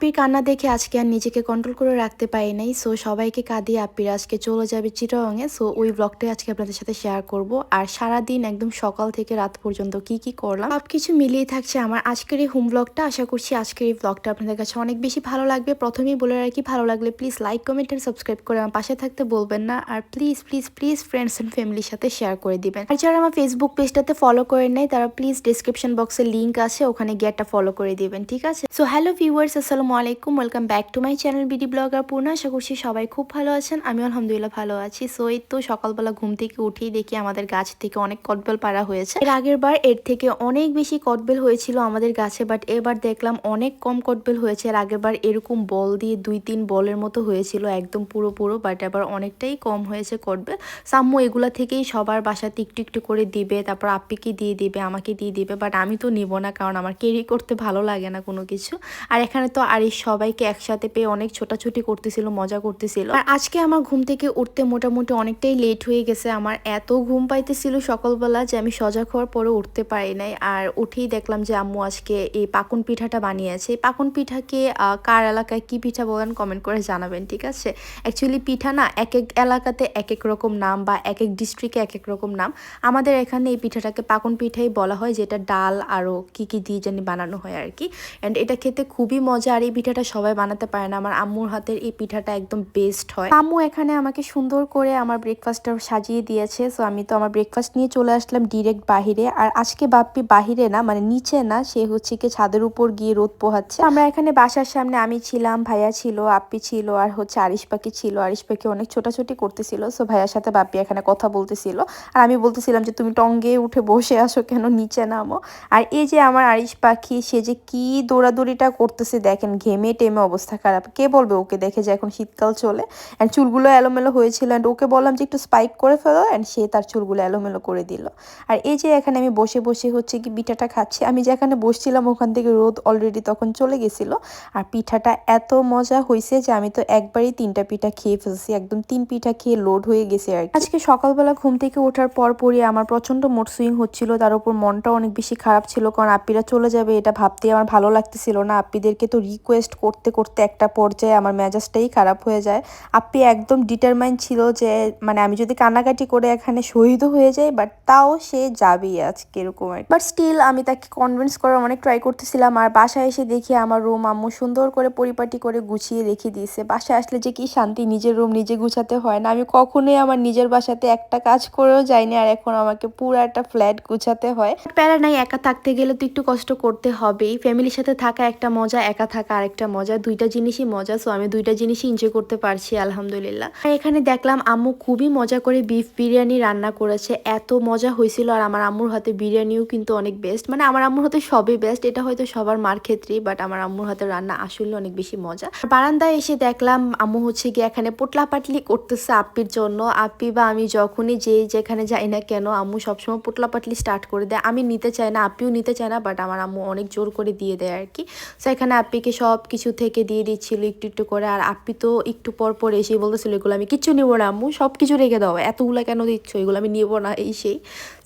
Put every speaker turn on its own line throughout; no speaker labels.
আপ্পির কান্না দেখে আজকে আর নিজেকে কন্ট্রোল করে রাখতে পারি নাই। সো সবাইকে কাঁদিয়ে আপ্পির আজকে চলে যাবে চিটাগাঙে সো ওই ব্লগটাই আজকে আপনাদের সাথে শেয়ার করব। আর সারা দিন একদম সকাল থেকে রাত পর্যন্ত কি কি করলাম সব কিছু মিলিয়ে থাকছে আমার আজকের এই হোম ব্লগটা আশা করছি আজকের এই ব্লগটা আপনাদের কাছে অনেক বেশি ভালো লাগবে। প্রথমেই বলে রাখি, ভালো লাগলে প্লিজ লাইক কমেন্ট আর সাবস্ক্রাইব করে আমার পাশে থাকতে বলবেন না। আর please please please friends and ফ্যামিলির সাথে শেয়ার করে দিবেন। আর যারা আমার ফেসবুক পেজটাতে ফলো করে নেয় তারা প্লিজ ডিসক্রিপশন বক্সে লিঙ্ক আছে, ওখানে গিয়ে একটা ফলো করে দিবেন, ঠিক আছে? সো হ্যালো ভিউয়ার্স আসসালামু আলাইকুম welcome back to my channel BD blogger Purna আশা করছি সবাই খুব ভালো আছেন আমি আলহামদুলিল্লাহ ভালো আছি। সো এই তো সকালবেলা ঘুম থেকে উঠেই দেখি আমাদের গাছ থেকে অনেক কটবেল পাড়া হয়েছে। এর আগের বার এর থেকে অনেক বেশি কটবেল হয়েছিল আমাদের গাছে বাট এবার দেখলাম অনেক কম কটবেল হয়েছে। এর আগের বার এরকম বল দিয়ে দুই তিন বলের মতো হয়েছিল, একদম পুরো পুরো বাট এবার অনেকটাই কম হয়েছে কটবেল। সাম্মু এগুলা থেকেই সবার বাসাতে একটু একটু করে দিবে, তারপর আপ্পিকে দিয়ে দিবে, আমাকে দিয়ে দিবে বাট আমি তো নিব না, কারণ আমার ক্যারি করতে ভালো লাগে না কোনো কিছু। আর এখানে তো আর এই সবাইকে একসাথে পেয়ে অনেক ছোটাছুটি করতেছিল, মজা করতেছিল। আর আজকে আমার ঘুম থেকে উঠতে মোটামুটি অনেকটাই লেট হয়ে গেছে। আমার এত ঘুম পাইতেছিল সকালবেলা যে আমি সজাগ হওয়ার পরে উঠতে পারি নাই। আর উঠেই দেখলাম যে আম্মু আজকে এই পাকুন পিঠাটা বানিয়েছে। এই পাকুন পিঠাকে কার এলাকায় কি পিঠা বলেন কমেন্ট করে জানাবেন, ঠিক আছে? অ্যাকচুয়ালি পিঠা না এক এক এলাকাতে এক এক রকম নাম বা এক এক ডিস্ট্রিক্টে এক এক রকম নাম। আমাদের এখানে এই পিঠাটাকে পাকুন পিঠাই বলা হয়, যেটা ডাল আরও কি কি দিয়ে জানি বানানো হয় আর কি। অ্যান্ড এটা খেতে খুবই মজা। আর এই পিঠাটা সবাই বানাতে পারে না। আমার আম্মুর হাতের এই পিঠাটা একদম বেস্ট হয়। আম্মু এখানে আমাকে সুন্দর করে আমার ব্রেকফাস্টটা সাজিয়ে দিয়েছে। সো আমি তো আমার ব্রেকফাস্ট নিয়ে চলে আসলাম ডিরেক্ট বাহিরে। আর আজকে বাপ্পি বাহিরে না মানে নিচে না, সে হচ্ছে কি ছাদের উপর গিয়ে রোদ পোহাচ্ছে। আমরা এখানে বাসার সামনে আমি ছিলাম, ভাইয়া ছিল আপ্পি ছিল, আর হচ্ছে আরিশ পাখি ছিল। আরিশ পাখি অনেক ছোটাছুটি করতেছিল। সো ভাইয়ার সাথে বাপ্পি এখানে কথা বলতেছিল। আর আমি বলতেছিলাম যে, তুমি টঙ্গে উঠে বসে আসো কেন? নিচে নামো। আর এই যে আমার আরিশ পাখি, সে যে কি দৌড়াদৌড়িটা করতেছে দেখেন ঘেমে টেমে অবস্থা খারাপ। কে বলবে ওকে দেখে যে এখন শীতকাল চলে? অ্যান্ড চুলগুলো এলোমেলো হয়েছিল অ্যান্ড ওকে বললাম যে একটু স্পাইক করে ফেলো অ্যান্ড সে তার চুলগুলো এলোমেলো করে দিল। আর এই যে এখানে আমি বসে বসে হচ্ছে কি পিঠাটা খাচ্ছি, আমি যেখানে বসছিলাম ওখান থেকে রোদ অলরেডি তখন চলে গেছিল। আর পিঠাটা এত মজা হয়েছে যে আমি তো একবারই তিনটা পিঠা খেয়ে ফেলছি, একদম তিন পিঠা খেয়ে লোড হয়ে গেছে আর। আজকে সকালবেলা ঘুম থেকে ওঠার পর পরই আমার প্রচণ্ড মুড সুইং হচ্ছিল, তার উপর মনটা অনেক বেশি খারাপ ছিল, কারণ আপিরা চলে যাবে এটা ভাবতে আমার ভালো লাগতেছিল না আপ্পিদেরকে তো রিকোয়েস্ট করতে করতে একটা পর্যায়ে আমার মেজাজটাই খারাপ হয়ে যায়। আপ্পি একদম ডিটারমাইন ছিল যে মানে আমি যদি কান্নাকাটি করে এখানে শহীদ হয়ে যাই বাট তাও সে যাবেই আজকে এরকম আর বাট স্টিল আমি তাকে কনভিন্স করার অনেক ট্রাই করতেছিলাম, আর বাসায় এসে দেখি আমার রুম আম্মু সুন্দর করে পরিপাটি করে গুছিয়ে রেখে দিয়েছে। বাসায় আসলে যে কি শান্তি নিজের রুম নিজে গুছাতে হয় না। আমি কখনোই আমার নিজের বাসাতে একটা কাজ করেও যাইনি, আর এখন আমাকে পুরো একটা ফ্ল্যাট গুছাতে হয়। প্যারা নাই, একা থাকতে গেলে তো একটু কষ্ট করতে হবেই। ফ্যামিলির সাথে থাকা একটা মজা, একা থাকা আরেকটা মজা, দুইটা জিনিসই মজা সো আমি দুইটা জিনিসই এনজয় করতে পারছি, আলহামদুলিল্লাহ। আর এখানে দেখলাম আম্মু খুবই মজা করে বিফ বিরিয়ানি রান্না করেছে, এত মজা হয়েছিল আর আমার আম্মুর হাতে বিরিয়ানিও কিন্তু অনেক বেস্ট মানে আমার আম্মুর হাতে সবই বেস্ট এটা হয়তো সবার মার ক্ষেত্রেই বাট আমার আম্মুর হাতে রান্না আসলে অনেক বেশি মজা। বারান্দায় এসে দেখলাম আম্মু হচ্ছে গিয়ে এখানে পোটলা পাটলি করতেছে আপ্পির জন্য, আপ্পি বা আমি যখনই যে যেখানে যাই না কেন, আম্মু সবসময় পোটলা পাটলি স্টার্ট করে দেয়। আমি নিতে চাই না, আপ্পিও নিতে চায় না বাট আমার আম্মু অনেক জোর করে দিয়ে দেয় আর কি। সো এখানে আপ্পিকে সব কিছু থেকে দিয়ে দিচ্ছিল একটু একটু করে, আর আপনি তো একটু পর পর এসে বলতেছিল, এগুলো আমি কিচ্ছু নেব না, আম্মু সব কিছু রেখে দাও, এতগুলো কেন দিচ্ছ? এগুলো আমি নেব না, এই সেই।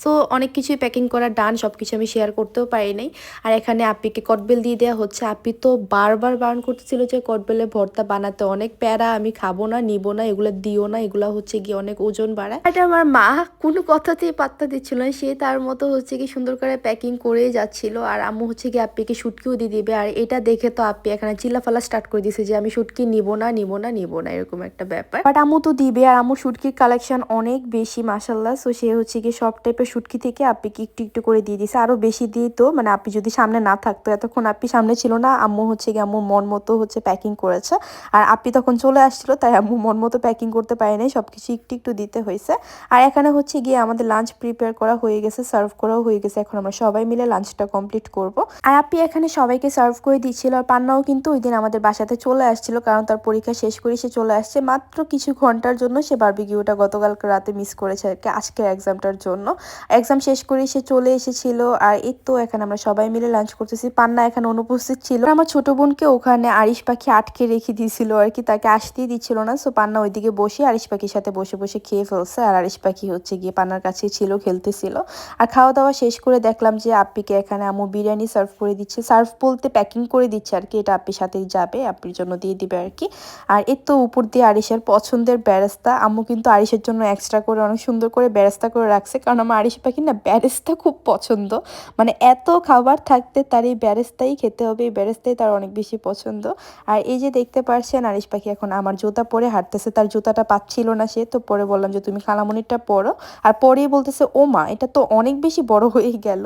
সো অনেক কিছুই প্যাকিং করা ডান সব কিছু আমি শেয়ার করতেও পারি নাই আর এখানে আপ্পিকে কটবেল দিয়ে দেওয়া হচ্ছে। আপ্পি তো বারবার বারণ করতেছিল যে কটবেলের ভর্তা বানাতে। অনেক প্যারা, আমি খাব না, নিবো না, এগুলো দিও না, এগুলো হচ্ছে গিয়ে অনেক ওজন বাড়ায়। এটা আমার মা কোনো কথাতেই পাত্তা দিচ্ছিল না। সে তার মতো হচ্ছে কি সুন্দর করে প্যাকিং করেই যাচ্ছিল। আর আম্মু হচ্ছে কি আপ্পিকে শুটকিও দিয়ে দিবে। আর এটা দেখে তো আপ্পি এখানে চিল্লাফালা স্টার্ট করে দিয়েছে যে, আমি শুটকি নিব না নিব না নিব না, এরকম একটা ব্যাপার। বাট আম্মু তো দিবে। আর আম্মু শুটকির কালেকশন অনেক বেশি মাসাল্লাহ সো সে হচ্ছে কি সব টাইপের শুটকি থেকে আপ্পিকে একটু একটু করে দিয়ে দিয়েছে আরও বেশি দিয়ে তো মানে আপনি যদি সামনে না থাকতো, এতক্ষণ আপনি সামনে ছিল না, আম্মু হচ্ছে গিয়ে আম্মু মন মতো হচ্ছে প্যাকিং করেছে। আর আপনি তখন চলে আসছিল, তাই আম্মু মন মতো প্যাকিং করতে পারে নাই সব কিছু একটু একটু দিতে হয়েছে। আর এখানে হচ্ছে গিয়ে আমাদের লাঞ্চ প্রিপেয়ার করা হয়ে গেছে সার্ভ করাও হয়ে গেছে। এখন আমরা সবাই মিলে লাঞ্চটা কমপ্লিট করব। আর আপনি এখানে সবাইকে সার্ভ করে দিচ্ছিল, আর পান্নাও কিন্তু ওই দিন আমাদের বাসাতে চলে আসছিল, কারণ তার পরীক্ষা শেষ করে সে চলে আসছে। মাত্র কিছু ঘণ্টার জন্য সে বারবিকিউটা গতকালকে রাতে মিস করেছে আজকের এক্সামটার জন্য। এক্সাম শেষ করে সে চলে এসেছিল। আর এই তো এখানে আমরা সবাই মিলে লাঞ্চ করতেছি। পান্না এখানে অনুপস্থিত ছিল। আমার ছোট বোনকে ওখানে আরিশ পাখি আটকে রেখে দিয়েছিল আর কি। তাকে আসতেই দিচ্ছিল না। সো পান্না ওইদিকে বসে আরিশ পাখির সাথে বসে বসে খেয়ে ফেলছে। আর আরিশ পাখি হচ্ছে গিয়ে পান্নার কাছে ছিল, খেলতেছিল। আর খাওয়া দাওয়া শেষ করে দেখলাম যে আপ্পিকে এখানে আমু বিরিয়ানি সার্ভ করে দিচ্ছে। সার্ভ বলতে প্যাকিং করে দিচ্ছে আর কি। এটা আপ্পির সাথে যাবে, আপ্পির জন্য দিয়ে দিবে আর কি। আর এর তো উপর দিয়ে আরিশের পছন্দের ব্যারেস্তা। আম্মু কিন্তু আরিশের জন্য এক্সট্রা করে অনেক সুন্দর করে ব্যারেস্তা করে রাখছে। কারণ আমার পাখি না, ব্যারেস্তা খুব পছন্দ। মানে এত খাবার থাকতে তার এই ব্যারেস্তাই খেতে হবে, এই ব্যারেস্তাই তার অনেক বেশি পছন্দ। আর এই যে দেখতে পারছেন আরিশ পাখি এখন আমার জুতা পরে হাঁটতেছে, তার জুতাটা পাচ্ছিল না সে, তো পরে বললাম যে তুমি খালামনিরটা পরো। আর পরেই বলতেছে ও মা এটা তো অনেক বেশি বড় হয়ে গেল।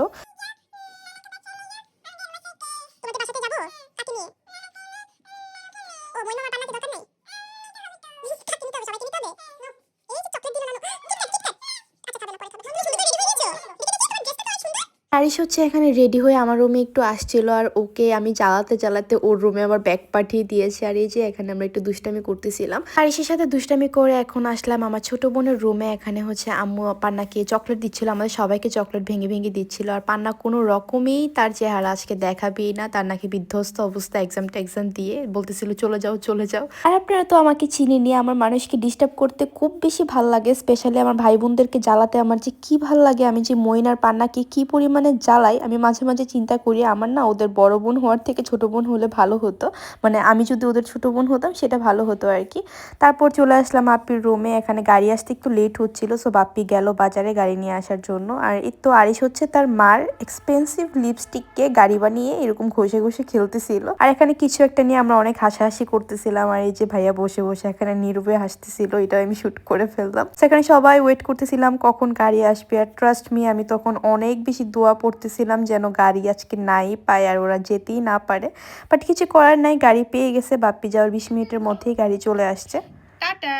আরিশ হচ্ছে এখানে রেডি হয়ে আমার রুমে একটু আসছিল আর ওকে আমি জ্বালাতে জ্বালাতে ওর রুমে আবার ব্যাগ পাঠিয়ে দিয়েছে। আর এই যে এখানে আমরা একটু দুষ্টামি করতেছিলাম। আরিশের সাথে দুষ্টামি করে এখন আসলাম আমার ছোট বোনের রুমে এখানে হচ্ছে আম্মু পান্নাকে চকলেট দিচ্ছিল, আমাদের সবাইকে চকলেট ভেঙে ভেঙে দিচ্ছিল। আর পান্না কোনো রকমেই তার চেহারা আজকে দেখাবেই না। তার নাকি বিধ্বস্ত অবস্থা এক্সাম টেক্সাম দিয়ে বলতেছিল, চলে যাও চলে যাও। আর আপনারা তো আমাকে চিনি নিয়ে আমার মানুষকে ডিস্টার্ব করতে খুব বেশি ভালো লাগে। স্পেশালি আমার ভাই বোনদেরকে জ্বালাতে আমার যে কি ভালো লাগে, আমি যে মইন আর পান্নাকে কি পরিমাণে জ্বালাই, আমি মাঝে মাঝে চিন্তা করি আমার না ওদের বড় বোন হওয়ার থেকে ছোট বোন হলে ভালো হতো। মানে আমি যদি ওদের ছোট বোন হতাম সেটা ভালো হতো আর কি। তারপর চলে আসলাম আপ্পির রুমে এখানে গাড়ি আসতে একটু লেট হচ্ছিল সো বাপ্পি গেল বাজারে গাড়ি নিয়ে আসার জন্য। আর এর তো আরিশ হচ্ছে তার মার এক্সপেন্সিভ লিপস্টিককে গাড়ি বানিয়ে এরকম ঘষে ঘষে খেলতেছিল। আর এখানে কিছু একটা নিয়ে আমরা অনেক হাসাহাসি করতেছিলাম, আর এই যে ভাইয়া বসে বসে এখানে নীরবে হাসতেছিল এটা আমি শুট করে ফেললাম। সেখানে সবাই ওয়েট করতেছিলাম কখন গাড়ি আসবে, আর ট্রাস্ট মি আমি তখন অনেক বেশি দোয়া পড়তেছিলাম যেন গাড়ি আজকে নাই পায় আর ওরা যেতেই না পারে। বাট কিছু করার নাই গাড়ি পেয়ে গেছে বাপ্পি যাওয়ার বিশ মিনিটের মধ্যেই গাড়ি চলে আসছে।
টাটা।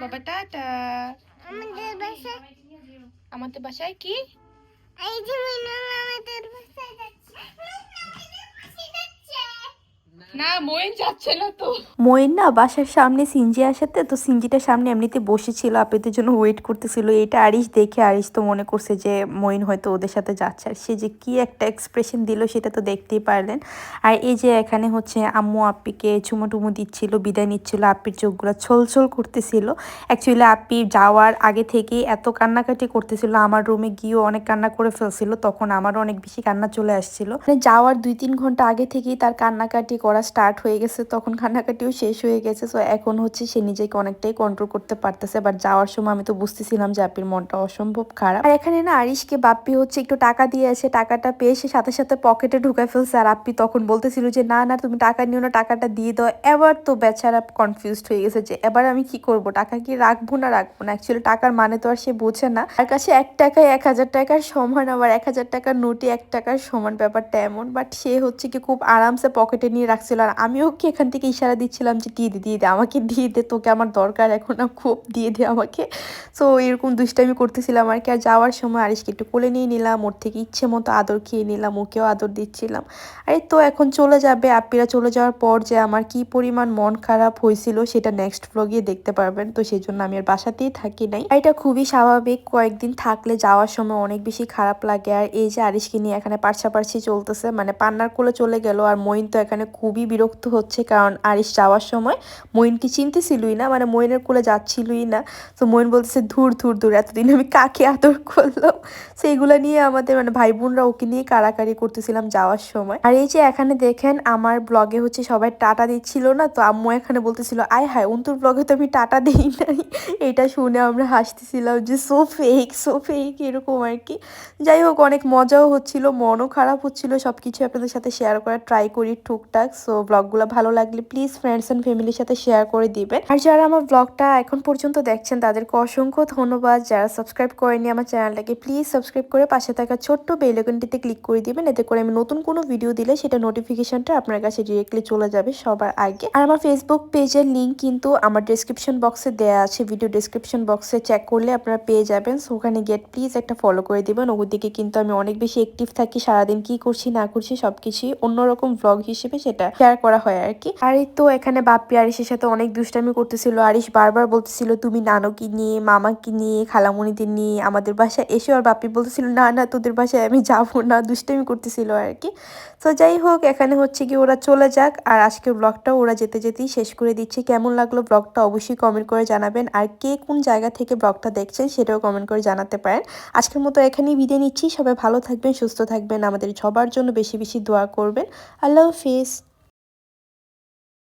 বাবা টাটা।
আমাদের বাসায়
কি?
এই যে আমাদের বাসায় যাচ্ছে মিনু আমাদের বাসায় যাচ্ছে
না মইন যাচ্ছে না তো।
মইন না, বাসার সামনে সিঞ্জি আসাতে তো সিঞ্জিটার সামনে এমনিতে বসেছিল আপেদের জন্য ওয়েট করতেছিল। এটা আরিশ দেখে আরিশ তো মনে করছে যে মইন হয়তো ওদের সাথে যাচ্ছে। আর সে যে কি একটা এক্সপ্রেশন দিল সেটা তো দেখতেই পারলেন। আর এই যে এখানে হচ্ছে আম্মু আপ্পিকে চুমো টুমো দিচ্ছিল, বিদায় নিচ্ছিল, আপ্পির চোখগুলো ছলছল করতেছিল। অ্যাকচুয়ালি আপ্পি যাওয়ার আগে থেকেই এত কান্নাকাটি করতেছিল, আমার রুমে গিয়েও অনেক কান্না করে ফেলছিল, তখন আমারও অনেক বেশি কান্না চলে আসছিল। মানে যাওয়ার দুই তিন ঘণ্টা আগে থেকেই তার কান্নাকাটি করা স্টার্ট হয়ে গেছে, তখন কান্নাকাটিও শেষ হয়ে গেছে। তো এখন হচ্ছে সে নিজেকে অনেকটাই কন্ট্রোল করতে পারতেছে। বাট যাওয়ার সময় আমি তো বুঝতেছিলাম যে আপির মনটা অসম্ভব খারাপ। আর এখানে না আরিশকে বাপ্পি হচ্ছে একটু টাকা দিয়ে আছে টাকাটা পেয়ে সে সাথে সাথে পকেটে ঢুকায় ফেলছে। আর আপ্পি তখন বলতেছিল যে, না না, তুমি টাকা নিও না, টাকাটা দিয়ে দাও। এবার তো বেচারা কনফিউজড হয়ে গেছে যে, এবার আমি কি করব? টাকা কি রাখব না রাখব না? অ্যাকচুয়ালি টাকার মানে তো আর সে বোঝে না। তার কাছে এক টাকায় এক হাজার টাকার সমান, আবার এক হাজার টাকার নোটে এক টাকার সমান। ব্যাপারটা এমন। বাট সে হচ্ছে কি খুব আরামসে পকেটে নিয়ে রাখছিল আর আমিও কি এখান থেকে ইশারা দিচ্ছিলাম যে, দিয়ে দিয়ে দে, আমাকে দিয়ে দে, তোকে আমার দরকার, এখন খুব দিয়ে দে আমাকে। সো এরকম দুষ্টামি করতেছিলাম আর কি। আর যাওয়ার সময় আরিশকে একটু কোলে নিয়ে নিলাম, ওর থেকে ইচ্ছে মতো আদর খেয়ে নিলাম, ওকেও আদর দিচ্ছিলাম। আর, তো এখন চলে যাবে আপ্পিরা চলে যাওয়ার পর যে আমার কি পরিমাণ মন খারাপ হয়েছিল সেটা নেক্সট ভ্লগে দেখতে পারবেন। তো সেই জন্য আমি আর বাসাতেই থাকি নাই। এটা খুবই স্বাভাবিক, কয়েকদিন থাকলে যাওয়ার সময় অনেক বেশি খারাপ লাগে। আর এই যে আরিসকে নিয়ে এখানে পারছাপারছি চলতেছে মানে পান্নার কোলে চলে গেল, আর মইন তো এখানে খুবই বিরক্ত হচ্ছে, কারণ আরিশ যাওয়ার সময় মইনকে চিনতেছিলই না মানে মইনের কোলে যাচ্ছিলই না। তো মইন বলতেছে, ধুর ধুর ধুর, এতদিন আমি কাকে আদর করলাম? সেইগুলো নিয়ে আমাদের মানে ভাই বোনরা ওকে নিয়ে কারাকারি করতেছিলাম যাওয়ার সময়। আর এই যে এখানে দেখেন, আমার ব্লগে হচ্ছে সবাই টাটা দিচ্ছিল না, তো আম্মু এখানে বলতেছিল, আয় হায়, অন্তুর ব্লগে তো আমি টাটা দিই নাই। এটা শুনে আমরা হাসতেছিলাম যে, সো ফেক সো ফেক এরকম আর কি। যাই হোক, অনেক মজাও হচ্ছিল, মনও খারাপ হচ্ছিল সব কিছু আপনাদের সাথে শেয়ার করার ট্রাই করি, টুকটাক। সো ব্লগগুলো ভালো লাগলে প্লিজ ফ্রেন্ডস অ্যান্ড ফ্যামিলির সাথে শেয়ার করে দিবেন। আর যারা আমার ব্লগটা এখন পর্যন্ত দেখছেন, তাদেরকে অসংখ্য ধন্যবাদ। যারা সাবস্ক্রাইব করেনি আমার চ্যানেলটাকে প্লিজ সাবস্ক্রাইব করে পাশে থাকা ছোট্ট বেলকনটিতে ক্লিক করে দিবেন। এতে করে আমি নতুন কোনো ভিডিও দিলে সেটা নোটিফিকেশনটা আপনার কাছে ডিরেক্টলি চলে যাবে সবার আগে। আর আমার ফেসবুক পেজের লিঙ্ক কিন্তু আমার ডিসক্রিপশন বক্সে দেওয়া আছে। ভিডিও ডিসক্রিপশন বক্সে চেক করলে আপনারা পেয়ে যাবেন। সো ওখানে গেট প্লিজ একটা ফলো করে দিবেন। ওদিকে কিন্তু আমি অনেক বেশি অ্যাক্টিভ থাকি, সারাদিন কি করছি, না করছি সব কিছুই অন্যরকম ব্লগ হিসেবে সেটা শেয়ার করা হয় আর কি। আর এই তো এখানে বাপ্পি আরিসের সাথে অনেক দুষ্টামি করতেছিল। আরিস বারবার বলতেছিল, তুমি নানকি নিয়ে, মামাকে নিয়ে খালামণিদের নিয়ে আমাদের বাসায় এসে। আর বাপ্পি বলতেছিল, না না, তোদের বাসায় আমি যাব না। দুষ্টামি করতেছিল আর কি। তো যাই হোক, এখানে হচ্ছে কি ওরা চলে যাক। আর আজকের ব্লগটাও ওরা যেতে যেতেই শেষ করে দিচ্ছে। কেমন লাগল ব্লগটা অবশ্যই কমেন্ট করে জানাবেন। আর কে কোন জায়গা থেকে ব্লগটা দেখছেন সেটাও কমেন্ট করে জানাতে পারেন। আজকের মতো এখানেই বিদায় নিচ্ছি। সবাই ভালো থাকবেন, সুস্থ থাকবেন। আমাদের সবার জন্য বেশি বেশি দোয়া করবেন। আল্লাহ হাফিজ।